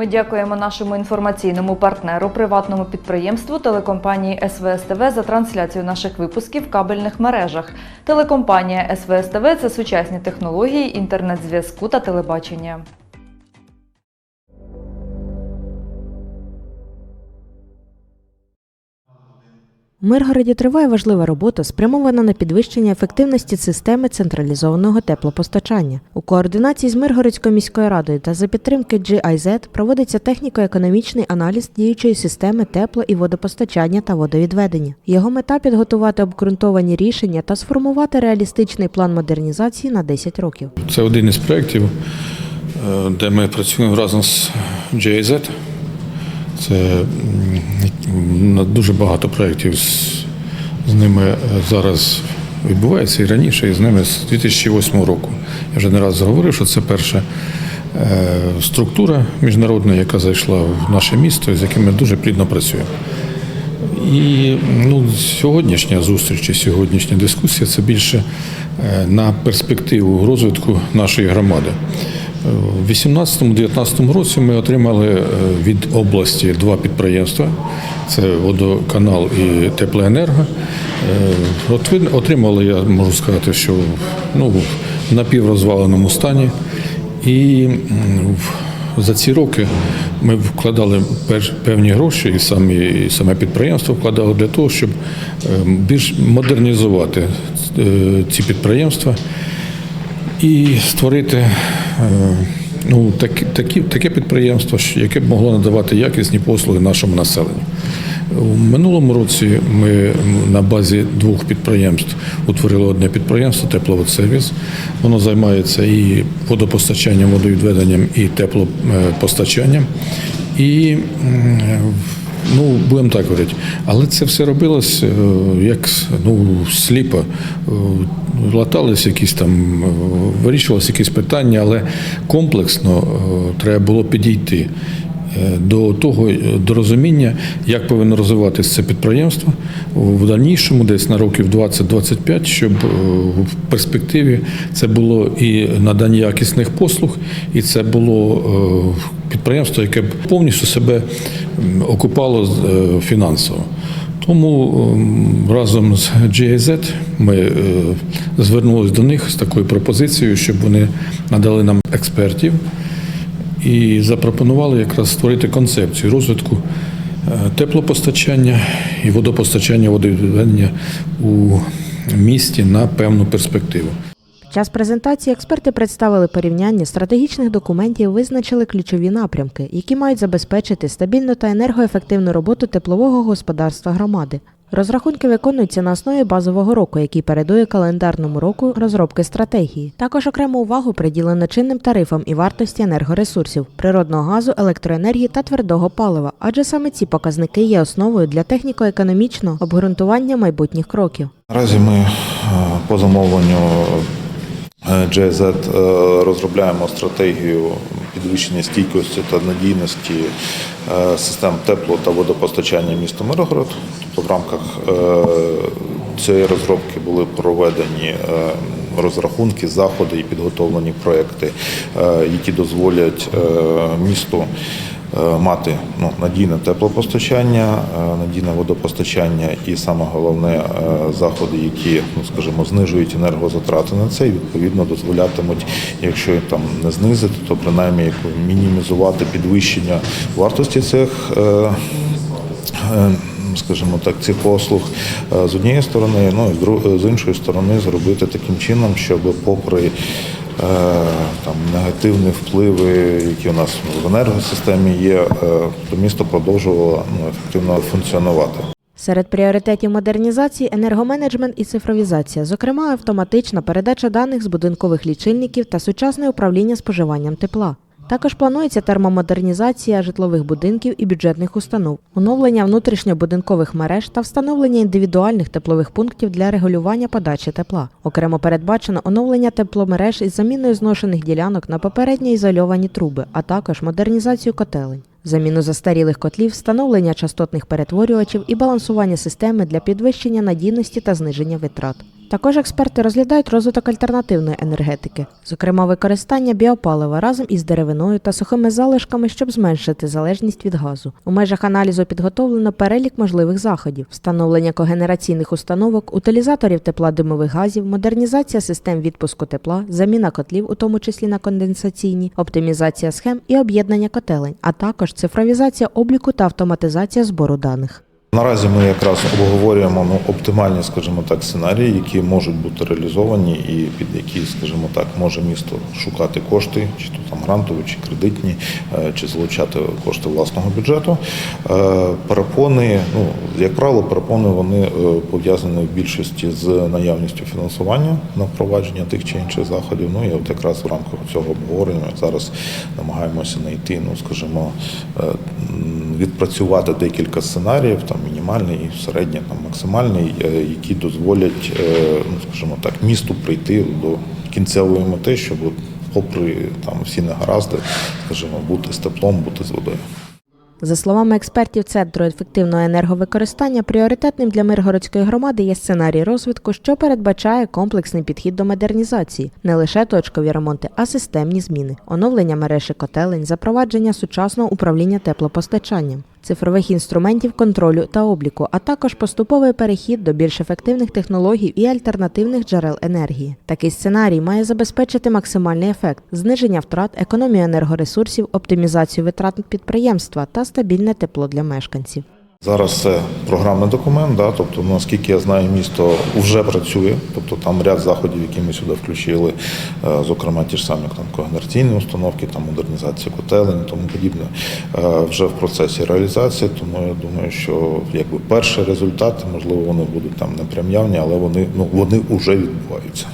Ми дякуємо нашому інформаційному партнеру, приватному підприємству телекомпанії СВСТВ за трансляцію наших випусків в кабельних мережах. Телекомпанія СВСТВ – це сучасні технології інтернет-зв'язку та телебачення. Миргороді триває важлива робота, спрямована на підвищення ефективності системи централізованого теплопостачання. У координації з Миргородською міською радою та за підтримки GIZ проводиться техніко-економічний аналіз діючої системи тепло- і водопостачання та водовідведення. Його мета підготувати обґрунтовані рішення та сформувати реалістичний план модернізації на 10 років. Це один із проєктів, е, де ми працюємо разом з GIZ. Це дуже багато проєктів з, з ними е, зараз відбувається і раніше, і з ними з 2008 року. Я вже не раз говорив, що це перша е, структура міжнародна, яка зайшла в наше місто, з яким ми дуже плідно працюємо. І ну, сьогоднішня зустріч і сьогоднішня дискусія це більше е, на перспективу розвитку нашої громади. У 2018-2019 році ми отримали е, від області два підприємства: це водоканал і теплоенерго. Е, От отримали, я можу сказати, що ну, в напіврозваленому стані. І за ці роки ми вкладали певні гроші, і самі і саме підприємство вкладало для того, щоб е, більш модернізувати ці підприємства і створити ну, такі, такі, таке підприємство, яке б могло надавати якісні послуги нашому населенню. У минулому році ми на базі двох підприємств утворили одне підприємство тепловодсервіс. Воно займається і водопостачанням, водовідведенням, і теплопостачанням. І ну, будемо так говорити, але це все робилось е, як ну, сліпо. Е, Латались якісь там, е, вирішувалися якісь питання, але комплексно треба було підійти до того е, до розуміння, як повинно розвиватися це підприємство в дальнішому, десь на років 20-25, щоб е, в перспективі це було і надання якісних послуг, і це було е, підприємство, яке б повністю себе окупало е, фінансово. Тому разом з GIZ ми е, звернулися до них з такою пропозицією, щоб вони надали нам експертів і запропонували якраз створити концепцію розвитку е, теплопостачання і водопостачання, водовідведення у місті на певну перспективу. Під час презентації експерти представили порівняння стратегічних документів, визначили ключові напрямки, які мають забезпечити стабільну та енергоефективну роботу теплового господарства громади. Розрахунки виконуються на основі базового року, який передує календарному року розробки стратегії. Також окрему увагу приділено чинним тарифам і вартості енергоресурсів, природного газу, електроенергії та твердого палива, адже саме ці показники є основою для техніко-економічного обґрунтування майбутніх кроків. Наразі ми е, по замовленню GIZ е, розробляємо стратегію підвищення стійкості та надійності е, систем тепло та водопостачання міста Миргород. Тобто в рамках е, цієї розробки були проведені е, розрахунки, заходи і підготовлені проекти, е, які дозволять е, місту е, мати ну, надійне теплопостачання, е, надійне водопостачання і саме головне е, заходи, які, ну скажімо, знижують енергозатрати на це і відповідно дозволятимуть, якщо там не знизити, то принаймні мінімізувати підвищення вартості цих. е, е, Скажімо так, цих послуг е, з однієї сторони, ну і з іншої сторони зробити таким чином, щоб попри е, там негативні впливи, які у нас в енергосистемі є, е, то місто продовжувало ну, ефективно функціонувати. Серед пріоритетів модернізації енергоменеджмент і цифровізація, зокрема автоматична передача даних з будинкових лічильників та сучасне управління споживанням тепла. Також планується термомодернізація житлових будинків і бюджетних установ, оновлення внутрішньобудинкових мереж та встановлення індивідуальних теплових пунктів для регулювання подачі тепла. Окремо передбачено оновлення тепломереж із заміною зношених ділянок на попередньо ізольовані труби, а також модернізацію котелень. Заміну застарілих котлів, встановлення частотних перетворювачів і балансування системи для підвищення надійності та зниження витрат. Також експерти розглядають розвиток альтернативної енергетики, зокрема використання біопалива разом із деревиною та сухими залишками, щоб зменшити залежність від газу. У межах аналізу підготовлено перелік можливих заходів: встановлення когенераційних установок, утилізаторів тепла димових газів, модернізація систем відпуску тепла, заміна котлів, у тому числі на конденсаційні, оптимізація схем і об'єднання котелень, а також цифровізація обліку та автоматизація збору даних. Наразі ми якраз обговорюємо ну, оптимальні, скажімо так, сценарії, які можуть бути реалізовані, і під які, скажімо так, може місто шукати кошти, чи то там грантові, чи кредитні, е, чи залучати кошти власного бюджету. Е, Перепони, ну як правило, перепони вони е, пов'язані в більшості з наявністю фінансування на впровадження тих чи інших заходів. Ну і от якраз в рамках цього обговорення зараз намагаємося знайти, ну скажімо, відпрацювати декілька сценаріїв, там мінімальний, середній, там максимальний, е, які дозволять, е, ну скажімо так, місту прийти до кінцевої мети, щоб попри там всі негаразди, скажімо, бути з теплом, бути з водою. За словами експертів Центру ефективного енерговикористання, пріоритетним для Миргородської громади є сценарій розвитку, що передбачає комплексний підхід до модернізації, не лише точкові ремонти, а системні зміни, оновлення мережі котелень, запровадження сучасного управління теплопостачанням. Цифрових інструментів контролю та обліку, а також поступовий перехід до більш ефективних технологій і альтернативних джерел енергії. Такий сценарій має забезпечити максимальний ефект, зниження втрат, економію енергоресурсів, оптимізацію витрат підприємства та стабільне тепло для мешканців. Зараз це програмний документ, да, тобто, наскільки я знаю, місто вже працює, тобто там ряд заходів, які ми сюди включили, е, зокрема ті ж самі там когенераційні установки, там модернізація котелень тому подібне, е, вже в процесі реалізації. Тому я думаю, що якби перші результати, можливо, вони будуть там не прям явні, але вони ну вони вже відбуваються.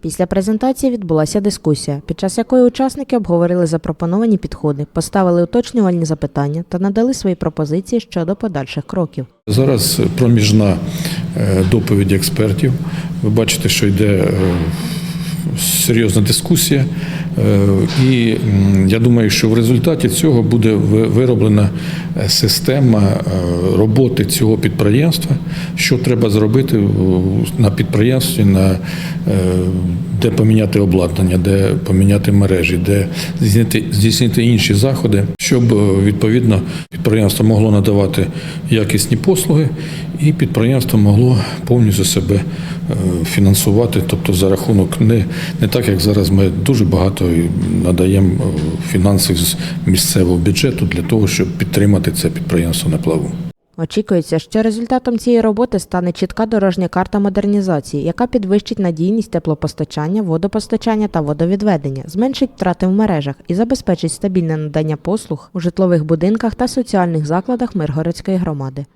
Після презентації відбулася дискусія, під час якої учасники обговорили запропоновані підходи, поставили уточнювальні запитання та надали свої пропозиції щодо подальших кроків. Зараз проміжна е, доповідь експертів. Ви бачите, що йде е, серйозна дискусія, Е, і я думаю, що в результаті цього буде вироблена е, система е, роботи цього підприємства, що треба зробити на підприємстві, на, де поміняти обладнання, де поміняти мережі, де здійснити, здійснити інші заходи, щоб відповідно підприємство могло надавати якісні послуги, і підприємство могло повністю себе е, фінансувати, тобто за рахунок не, не так, як зараз ми дуже багато надаємо е, фінансів з місцевого бюджету для того, щоб підтримати це підприємство на плаву. Очікується, що результатом цієї роботи стане чітка дорожня карта модернізації, яка підвищить надійність теплопостачання, водопостачання та водовідведення, зменшить втрати в мережах і забезпечить стабільне надання послуг у житлових будинках та соціальних закладах Миргородської громади.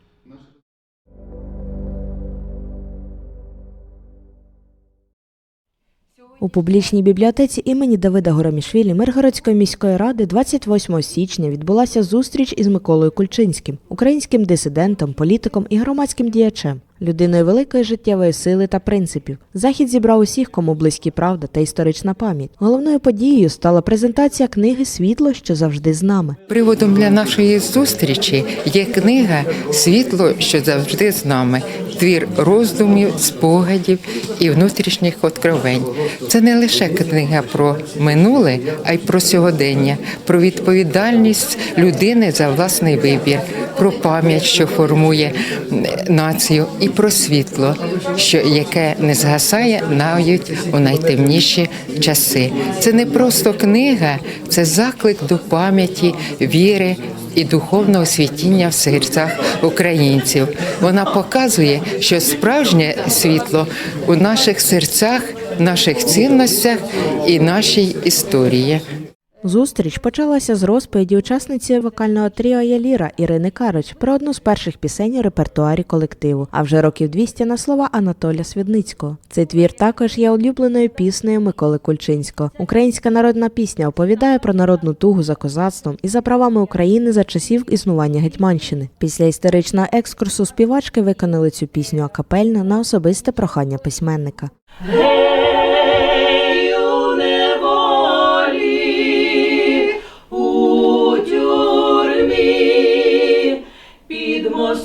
У публічній бібліотеці імені Давида Горомішвілі Миргородської міської ради 28 січня відбулася зустріч із Миколою Кульчинським, українським дисидентом, політиком і громадським діячем, людиною великої життєвої сили та принципів. Захід зібрав усіх, кому близькі правда та історична пам'ять. Головною подією стала презентація книги Світло, що завжди з нами. Приводом для нашої зустрічі є книга Світло, що завжди з нами. Твір роздумів, спогадів і внутрішніх откровень. Це не лише книга про минуле, а й про сьогодення, про відповідальність людини за власний вибір, про пам'ять, що формує націю, і про світло, що яке не згасає навіть у найтемніші часи. Це не просто книга, це заклик до пам'яті, віри і духовного світіння в серцях українців. Вона показує, що справжнє світло у наших серцях, наших цінностях і нашій історії. Зустріч почалася з розповіді учасниці вокального тріо Яліра Ірини Карич про одну з перших пісень у репертуарі колективу, а вже років 200 на слова Анатолія Свідницького. Цей твір також є улюбленою піснею Миколи Кульчинського. Українська народна пісня оповідає про народну тугу за козацтвом і за правами України за часів існування Гетьманщини. Після історичного екскурсу співачки виконали цю пісню акапельно на особисте прохання письменника.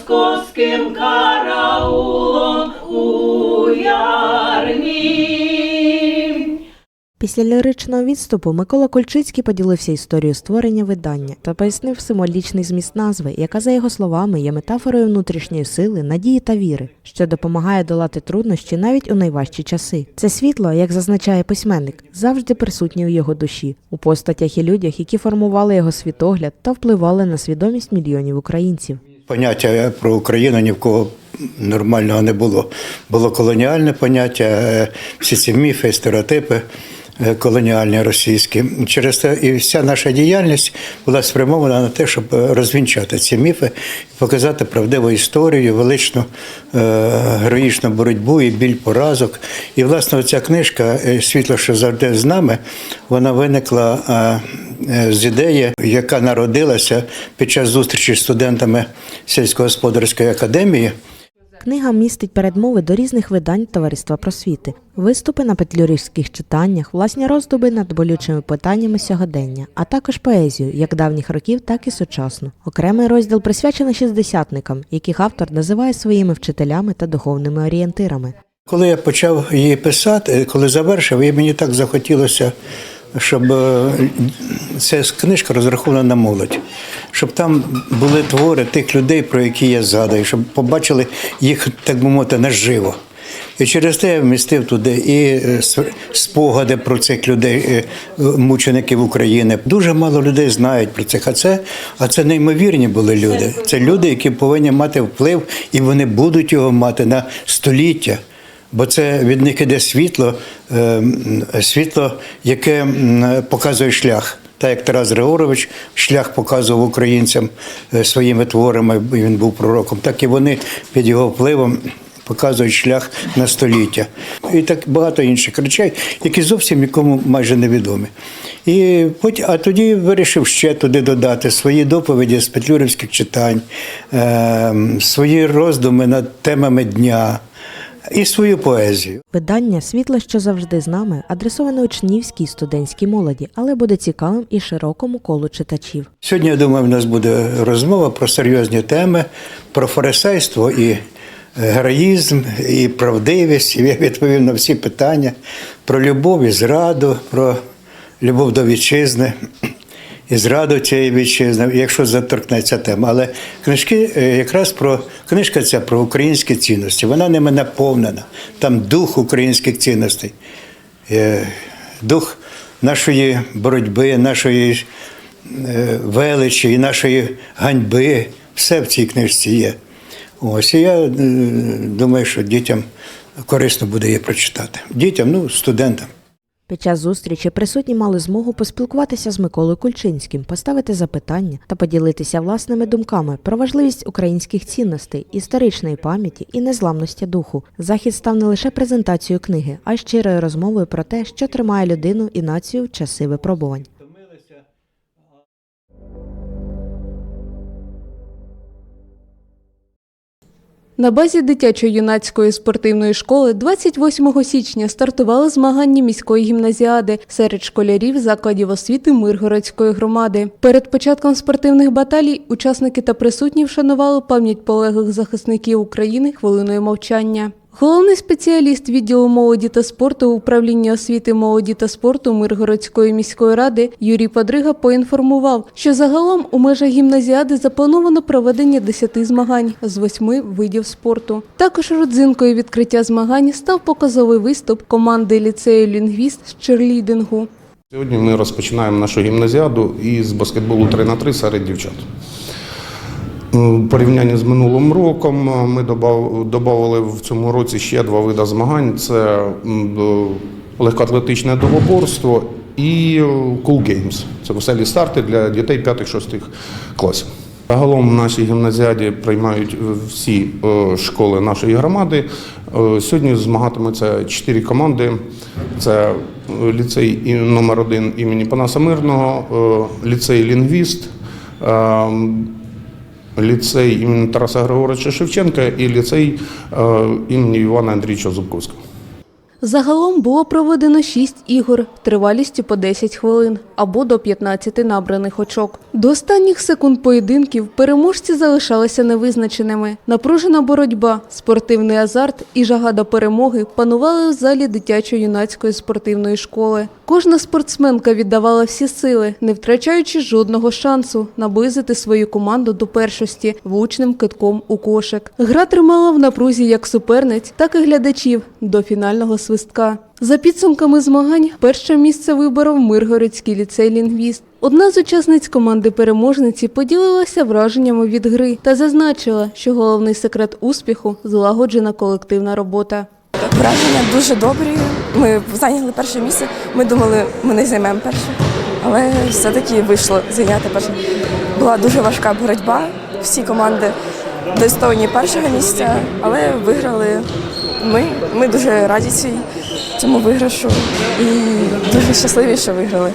Московським караулом у яр Після ліричного відступу Микола Кольчицький поділився історією створення видання та пояснив символічний зміст назви, яка, за його словами, є метафорою внутрішньої сили, надії та віри, що допомагає долати труднощі навіть у найважчі часи. Це світло, як зазначає письменник, завжди присутнє у його душі, у постатях і людях, які формували його світогляд та впливали на свідомість мільйонів українців. Поняття про Україну ні в кого нормального не було. Було колоніальне поняття, е, всі ці міфи, стереотипи е, колоніальні російські. Через це і вся наша діяльність була спрямована на те, щоб е, розвінчати ці міфи, показати правдиву історію, величну героїчну боротьбу і біль поразок. І, власне, ця книжка Світло, що завжди з нами, вона виникла. Е, з ідеї, яка народилася під час зустрічі з студентами сільськогосподарської академії. Книга містить передмови до різних видань Товариства просвіти, виступи на петлюрівських читаннях, власні роздуби над болючими питаннями сьогодення, а також поезію, як давніх років, так і сучасну. Окремий розділ присвячений шістдесятникам, яких автор називає своїми вчителями та духовними орієнтирами. Коли я почав її писати, коли завершив, і мені так захотілося, щоб е, ця книжка розрахована на молодь, щоб там були твори тих людей, про які я згадую, щоб побачили їх, так би мовити, наживо. І через те я вмістив туди і е, спогади про цих людей, е, мучеників України. Дуже мало людей знають про цих. А це, а це неймовірні були люди. Це люди, які повинні мати вплив, і вони будуть його мати на століття. Бо це від них іде світло, е, світло, яке показує шлях. Так як Тарас Григорович шлях показував українцям е, своїми творами, він був пророком, так і вони під його впливом показують шлях на століття. І так багато інших речей, які зовсім нікому майже невідомі. І а тоді вирішив ще туди додати свої доповіді з петлюрівських читань, е, свої роздуми над темами дня і свою поезію. Видання Світло, що завжди з нами, адресоване учнівській студентській молоді, але буде цікавим і широкому колу читачів. Сьогодні, я думаю, в нас буде розмова про серйозні теми, про фарисейство і героїзм, і правдивість. І Я відповів на всі питання про любов і зраду, про любов до вітчизни. І зраду цієї вітчизни, якщо заторкнеться тема. Але книжки е, якраз про книжка ця про українські цінності. Вона ними наповнена. Там дух українських цінностей, Е, дух нашої боротьби, нашої е, величі і нашої ганьби. Все в цій книжці є. Ось і я думаю, що дітям корисно буде її прочитати. Дітям, ну, студентам. Під час зустрічі присутні мали змогу поспілкуватися з Миколою Кульчинським, поставити запитання та поділитися власними думками про важливість українських цінностей, історичної пам'яті і незламності духу. Захід став не лише презентацією книги, а й щирою розмовою про те, що тримає людину і націю в часи випробувань. На базі дитячо-юнацької спортивної школи 28 січня стартували змагання міської гімназіади серед школярів закладів освіти Миргородської громади. Перед початком спортивних баталій учасники та присутні вшанували пам'ять полеглих захисників України хвилиною мовчання. Головний спеціаліст відділу молоді та спорту управління освіти молоді та спорту Миргородської міської ради Юрій Подрига поінформував, що загалом у межах гімназіади заплановано проведення 10 змагань з 8 видів спорту. Також родзинкою відкриття змагань став показовий виступ команди ліцею лінгвіст з черлідингу. Сьогодні ми розпочинаємо нашу гімназіаду із баскетболу 3 на 3 серед дівчат. У порівнянні з минулим роком е, ми додали в цьому році ще два види змагань: це е, легкоатлетичне довоборство і е, Cool Games. Це веселі старти для дітей 5-6 класів. Загалом в нашій гімназіаді приймають е, всі е, школи нашої громади. Е, Сьогодні змагатимуться чотири команди. Це е, ліцей номер один імені Панаса Мирного, е, ліцей Лінгвіст, е, ліцей імені Тараса Григоровича Шевченка і ліцей е, імені Івана Андрійовича Зубковського. Загалом було проведено 6 ігор тривалістю по 10 хвилин або до 15 набраних очок. До останніх секунд поєдинків переможці залишалися невизначеними. Напружена боротьба, спортивний азарт і жага до перемоги панували в залі дитячо-юнацької спортивної школи. Кожна спортсменка віддавала всі сили, не втрачаючи жодного шансу наблизити свою команду до першості влучним китком у кошик. Гра тримала в напрузі як суперниць, так і глядачів до фінального свистка. За підсумками змагань, перше місце виборов Миргородський ліцей лінгвіст. Одна з учасниць команди переможниці поділилася враженнями від гри та зазначила, що головний секрет успіху злагоджена колективна робота. Враження дуже добрі. Ми зайняли перше місце. Ми думали, ми не займемо перше, але все-таки вийшло зайняти перше. Була дуже важка боротьба. Всі команди достойні першого місця, але виграли ми. Ми дуже раді цій цьому виграшу і дуже щасливі, що виграли.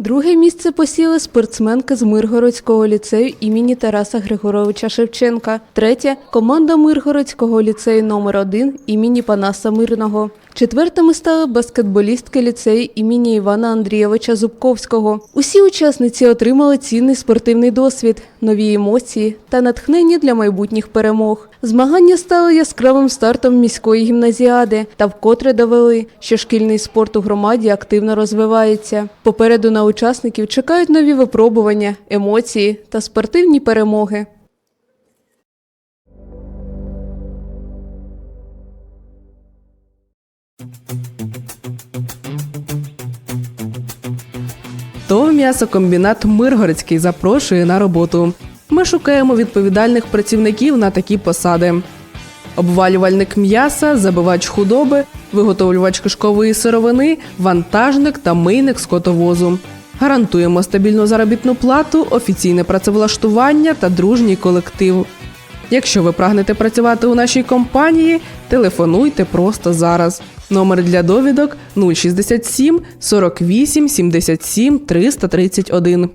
Друге місце посіли спортсменки з Миргородського ліцею імені Тараса Григоровича Шевченка. Третє команда Миргородського ліцею номер 1 імені Панаса Мирного. Четвертими стали баскетболістки ліцею імені Івана Андрійовича Зубковського. Усі учасниці отримали цінний спортивний досвід, нові емоції та натхнення для майбутніх перемог. Змагання стали яскравим стартом міської гімназіади та вкотре довели, що шкільний спорт у громаді активно розвивається. Попереду на учасників чекають нові випробування, емоції та спортивні перемоги. «М'ясокомбінат Миргородський запрошує на роботу. Ми шукаємо відповідальних працівників на такі посади: обвалювальник м'яса, забивач худоби, виготовлювач кишкової сировини, вантажник та мийник скотовозу. Гарантуємо стабільну заробітну плату, офіційне працевлаштування та дружній колектив. Якщо ви прагнете працювати у нашій компанії, телефонуйте просто зараз. Номер для довідок 067 48 77 331.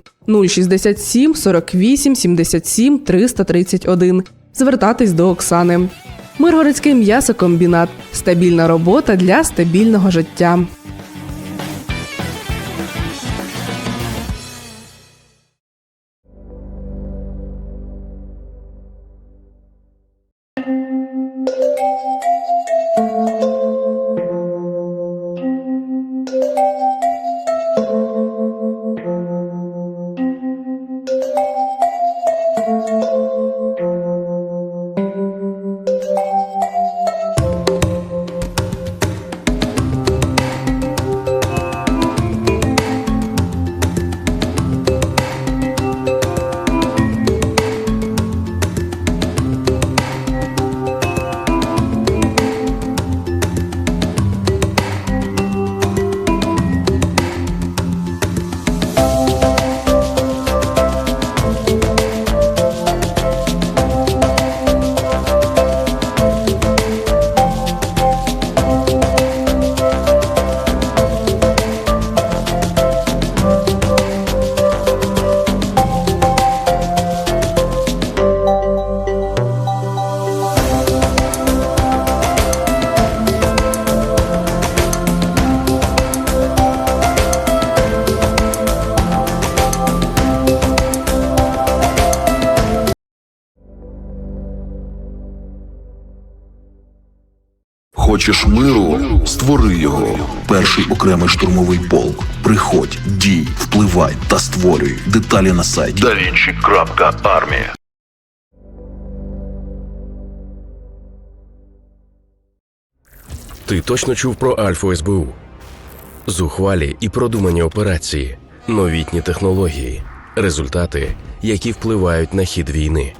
067 48 77 331. Звертатись до Оксани. Миргородський м'ясокомбінат. Стабільна робота для стабільного життя. Хочеш миру? Створи його. Перший окремий штурмовий полк. Приходь, дій, впливай та створюй. Деталі на сайті. DaVinci.Armія Ти точно чув про Альфу СБУ? Зухвалі і продумані операції, новітні технології, результати, які впливають на хід війни.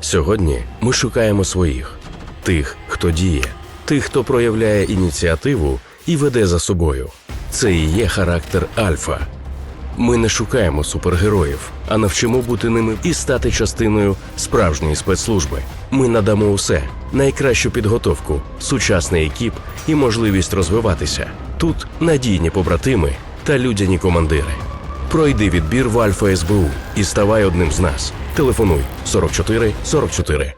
Сьогодні ми шукаємо своїх тих, хто діє, тих, хто проявляє ініціативу і веде за собою. Це і є характер Альфа. Ми не шукаємо супергероїв, а навчимо бути ними і стати частиною справжньої спецслужби. Ми надамо усе найкращу підготовку, сучасний екіп і можливість розвиватися. Тут надійні побратими та людяні командири. Пройди відбір в Альфа СБУ і ставай одним з нас. Телефонуй 44 44.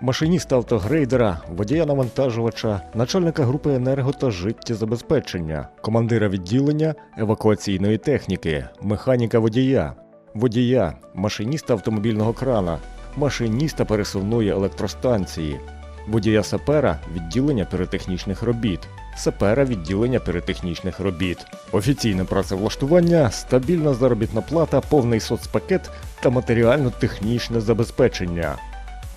машиніста автогрейдера, водія навантажувача, начальника групи енерго та життєзабезпечення, командира відділення евакуаційної техніки, механіка водія, водія, машиніста автомобільного крана, машиніста пересувної електростанції, водія сапера відділення піротехнічних робіт, сапера відділення піротехнічних робіт, офіційне працевлаштування, стабільна заробітна плата, повний соцпакет та матеріально-технічне забезпечення.